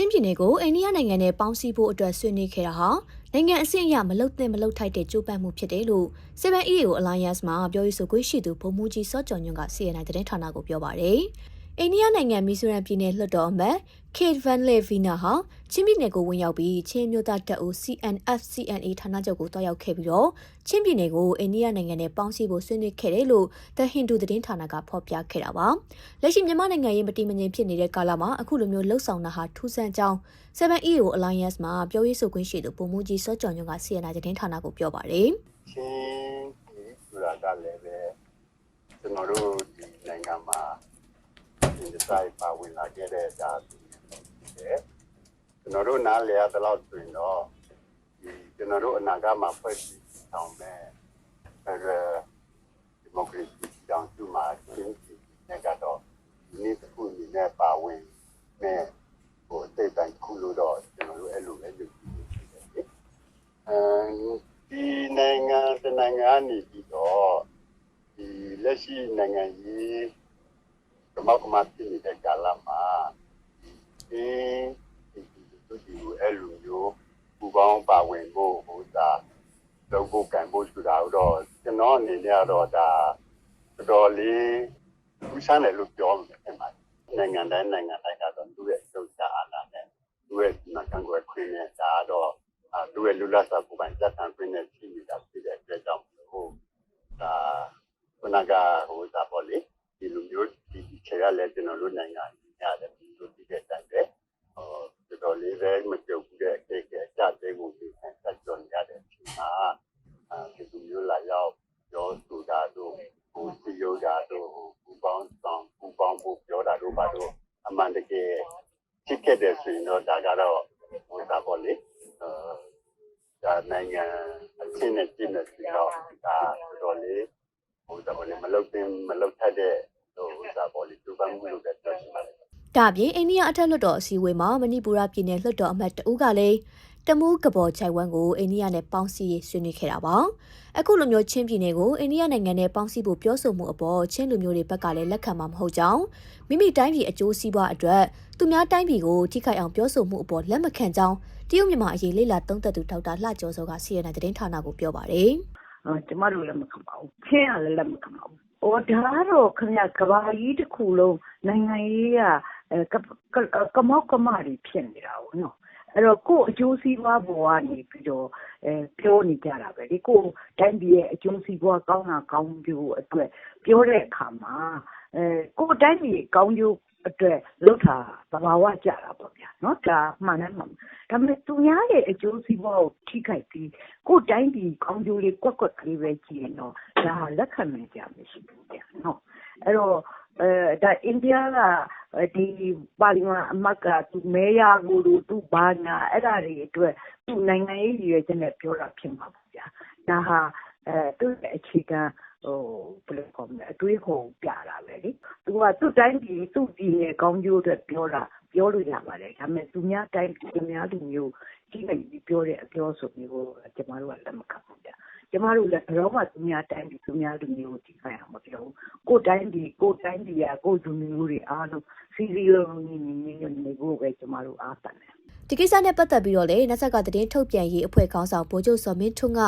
ချင်းပြည်နယ်ကိုအိန္ဒိယနိုင်ငံနဲ့ပေါင်းစည်းဖို့အတွက်ဆွေးနွေးခဲ့တာဟာနိုင်ငံအဆင့်အရမလုတ်သင့်မလုတ်ထိုက်တဲ့ကြိုးပမ်းမှုဖြစ်တယ်လို့ 7EAO Alliance မှာပြောရေးဆိုခွင့်ရှိသူဗိုလ်မှူးကြီးစောကျော်ညွန့်က CNN သတင်းဌာနကိုပြောပါတယ်။ အိန္ဒိယနိုင်ငံမီဇိုရမ်ပြည်နယ်လွှတ်တော်အမတ် Kate Van Levina ဟာချင်းပြည်နယ်ကိုဝင်ရောက်ပြီးချင်းမျိုးသားတပ်ဦး CNF CNA ဌာနချုပ်ကိုတွားရောက်ခဲ့ပြီးတော့ချင်းပြည်နယ်ကိုအိန္ဒိယနိုင်ငံနဲ့ပေါင်းစည်းဖို့ဆွေးနွေးခဲ့တယ်လို့ The Hindu သတင်းဌာနကဖော်ပြခဲ့တာပါ။လက်ရှိမြန်မာနိုင်ငံရေးမတည်မငြိမ်ဖြစ်နေတဲ့ကာလမှာအခုလိုမျိုးလှုပ်ဆောင်တာဟာထူးဆန်းကြောင်း 7EAO Alliance မှာပြောရေးဆိုခွင့်ရှိသူပုံမှုကြီးစောကျော်ညွန့်က CNN သတင်းဌာနကိုပြောပါတယ်။ချင်းဒီဆိုတာကလည်းပဲကျွန်တော်တို့ဒီနိုင်ငံမှာ ဒီဆိုင်ပါဝင်လာခဲ့တဲ့ဒါဆိုတယ်ကျွန်တော်တို့နားလည်ရတဲ့လောက်ဆိုရင်တော့ဒီကျွန်တော်တို့အနာဂတ်မှာဖွဲ့စည်းဆောင်မဲ့အဲဒီမိုကရေစီကြောင်းသူမှာချင်းပြည်နယ်ကတော့ဒီနေ့တစ်ခုအနေနဲ့ပါဝင်မဲ့ဟိုစိတ်တိုင်းခုလို့တော့ကျွန်တော်တို့အဲ့လိုပဲယူကြည့်တယ်လေအဲဒီနိုင်ငံတနိုင်ငံနေပြီးတော့ဒီလက်ရှိနိုင်ငံရေးက မောက်ကမဖြစ်နေတဲ့ကာလမှာဒီဒီဒီဒီဒီအဲ့လိုမျိုးပူပေါင်းပါဝင်ဖို့ဟိုသာလုပ်ဖို့ကံဖို့ဆိုတာတော့ကျွန်တော်အနေနဲ့တော့ဒါတော်တော်လေးဦးစားတယ်လို့ပြောလို့ဖြစ်ပါတယ်နိုင်ငံတိုင်းနိုင်ငံတိုင်းကတော့သူ့ရဲ့စုပ်စာအားနဲ့သူ့ရဲ့နိုင်ငံကွယ်ခွင့်နဲ့ဒါတော့အဲသူ့ရဲ့လူလတ်စာပုံပိုင်းစက်ဆံခွင့်နဲ့ရှိနေတာဖြစ်တဲ့အတွက်ကြောင့်ဟိုဒါခုနကဟိုဒါပေါ့လေဒီလူမျိုး ဒီခြေရလဲကျွန်တော်တို့နိုင်ငံရတယ်ဒီလိုဒီတဲ့တိုင်ပဲဟိုတော်တော်လေးပဲမကြုံဘူးတဲ့အခက်အခဲအကြတဲ့ကိုဒီဆက်ကြုံရတဲ့အချိန်မှာအဲဒီလူမျိုးလာရောက်ပြောဆိုတာတို့ဟိုစီယောတာတို့ပူပေါင်းဆောင်ပူပေါင်းဖို့ပြောတာတို့ပါတော့အမှန်တကယ်ဖြစ်ခဲ့တဲ့ဆိုရင်တော့ဒါကတော့ဟိုဒါပေါ့လေအဲဒါနိုင်ငံအချင်းနဲ့ပြည့်နေစီတော့ဒါတော်တော်လေးဟိုဒါပေါ့လေမလုတ်တင်မလုတ်ထက်တဲ့ဟိုဒါပေါ့လေ သူပန်းမှုလို့ပဲပြောချင်ပါတယ်ဒါ့အပြင်အိန္ဒိယအထက်လွှတ်တော်အစည်းအဝေးမှာမဏိပူရပြည်နယ်လွှတ်တော်အမတ်တဦးကလည်းတမူးကဘော်ချိုင်ဝမ်ကိုအိန္ဒိယနဲ့ပေါင်းစည်းရေးဆွေးနွေးခဲ့တာပါအခုလိုမျိုးချင်းပြည်နယ်ကိုအိန္ဒိယနိုင်ငံနဲ့ပေါင်းစည်းဖို့ပြောဆိုမှုအပေါ်ချင်းလူမျိုးတွေဘက်ကလည်းလက်ခံမှာမဟုတ်ကြောင်းမိမိတိုင်းပြည်အကျိုးစီးပွားအတွက်သူများတိုင်းပြည်ကိုထိခိုက်အောင်ပြောဆိုမှုအပေါ်လက်မခံကြောင်းတရုတ်မြန်မာအရေးလေ့လာသုံးသပ်သူဒေါက်တာလှကျော်စောက CNN သတင်းဌာနကိုပြောပါတယ်အာကျမတို့လည်းမခံပါဘူးချင်းကလည်းလက်မခံပါဘူး။ အော်ဒါကတော့ခင်ဗျကဘာကြီးတစ်ခုလုံးနိုင်ငံရေးကအဲကမောက်ကမတွေဖြစ်နေတာပေါ့နော်။အဲ့တော့ကို့အကျိုးစီးပွားပေါ်ကနေပြီးတော့အဲပြောနေကြတာပဲလေကို့တိုင်းပြည်ရဲ့အကျိုးစီးပွားကောင်းတာကောင်းကျိုးအတွက်ပြောတဲ့အခါမှာအဲကို့တိုင်းပြည်ကောင်းကျိုး အတွက်လှုပ်တာသဘာဝကြတာပေါ့ဗျာနော်ဒါမှန်တယ်မှန်ဒါပေမဲ့သူများရဲ့အကျိုးစီးပွားကိုထိခိုက်ပြီးကိုယ်တိုင်းပြည်ကောင်းကျိုးလေးကွက်ကွက်ကလေးပဲကြည့်ရင်တော့ဒါလက်ခံနိုင်ကြမရှိဘူးဗျာနော်အဲ့တော့အဲဒါအိန္ဒိယကဒီပါလီမန်အမတ်ကသူမဲရကိုလို့သူဘာညာအဲ့ဒါတွေအတွက်သူနိုင်ငံရေးရည်ရွယ်ချက်နဲ့ပြောတာဖြစ်မှာပေါ့ဗျာဒါဟာအဲ သူ့ရဲ့အခြေခံဟိုဘယ်လိုခေါ်မလဲအတွေးခေါ်ပြတာပဲလေသူကသူ့တိုင်းပြည်သူ့ပြည်ရဲ့ကောင်းကျိုးအတွက်ပြောတာပြောလို့ရပါတယ်ဒါပေမဲ့သူများတိုင်းသူများလူမျိုးကြီးလိုက်ပြီးပြောတဲ့အပြောဆိုမျိုးကိုကျမတို့ကလက်မခံဘူးဗျကျမတို့လည်းဘယ်တော့မှသူများတိုင်းပြည်သူများလူမျိုးကိုထိခိုက်အောင်မပြောဘူးကိုယ်တိုင်းပြည်ကိုယ်တိုင်းပြည်ကကိုယ်လူမျိုးတွေအားလုံးစီစီလုံးနေနေနေနေဖို့ပဲကျမတို့အားတန်တယ်ဒီကိစ္စနဲ့ပတ်သက်ပြီးတော့လည်းနတ်ဆက်ကသတင်းထုတ်ပြန်ရေးအဖွဲ့ခေါင်းဆောင်ဗိုလ်ချုပ်စော်မင်းထွန်းက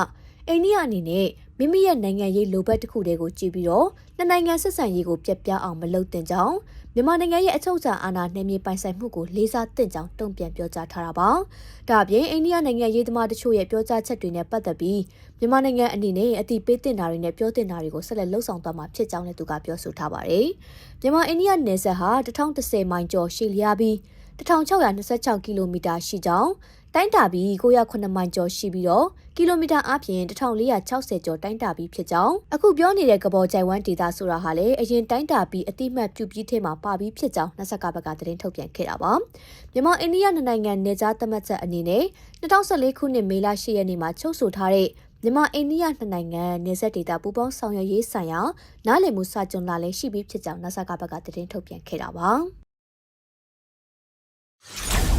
အိန္ဒိယအနေနဲ့မိမိရဲ့နိုင်ငံရေးလိုဘက်တစ်ခုတည်းကိုကြည့်ပြီးတော့နှစ်နိုင်ငံဆက်ဆံရေးကိုပြက်ပြားအောင်မလုပ်သင့်ကြောင်းမြန်မာနိုင်ငံရဲ့အချုပ်အခြာအာဏာနယ်မြေပိုင်ဆိုင်မှုကိုလေးစားသင့်ကြောင်းတုံ့ပြန်ပြောကြားထားတာပါ။ဒါ့အပြင်အိန္ဒိယနိုင်ငံရေးသမားတချို့ရဲ့ပြောကြားချက်တွေနဲ့ပတ်သက်ပြီးမြန်မာနိုင်ငံအနေနဲ့အတိပေးတင်တာတွေနဲ့ပြောတင်တာတွေကိုဆက်လက်လှုပ်ဆောင်သွားမှာဖြစ်ကြောင်းလည်းသူကပြောဆိုထားပါတယ်။မြန်မာအိန္ဒိယနယ်စပ်ဟာ1010မိုင်ကျော်ရှည်လျားပြီး 1626ကီလိုမီတာရှိကြောင်းတိုင်းတာပြီး909မိုင်ကျော်ရှိပြီးတော့ကီလိုမီတာအပြင်1460ကျော်တိုင်းတာပြီးဖြစ်ကြောင်းအခုပြောနေတဲ့ကဘော်ကြိုင်ဝမ်ဒေတာဆိုတာဟာလေအရင်တိုင်းတာပြီးအတိမတ်ပြုပြီးထဲမှာပါပြီးဖြစ်ကြောင်းနှဆက်ကဘက်ကသတင်းထုတ်ပြန်ခဲ့တာပါမြန်မာအိန္ဒိယနိုင်ငံနေကြားသတ်မှတ်ချက်အနေနဲ့2014ခုနှစ်မေလ10ရက်နေ့မှာချုပ်ဆိုထားတဲ့မြန်မာအိန္ဒိယနှစ်နိုင်ငံနေဆက်ဒေတာပူးပေါင်းဆောင်ရွက်ရေးဆိုင်ရာနားလည်မှုစာချုပ်လာလည်းရှိပြီးဖြစ်ကြောင်းနှဆက်ကဘက်ကသတင်းထုတ်ပြန်ခဲ့တာပါ you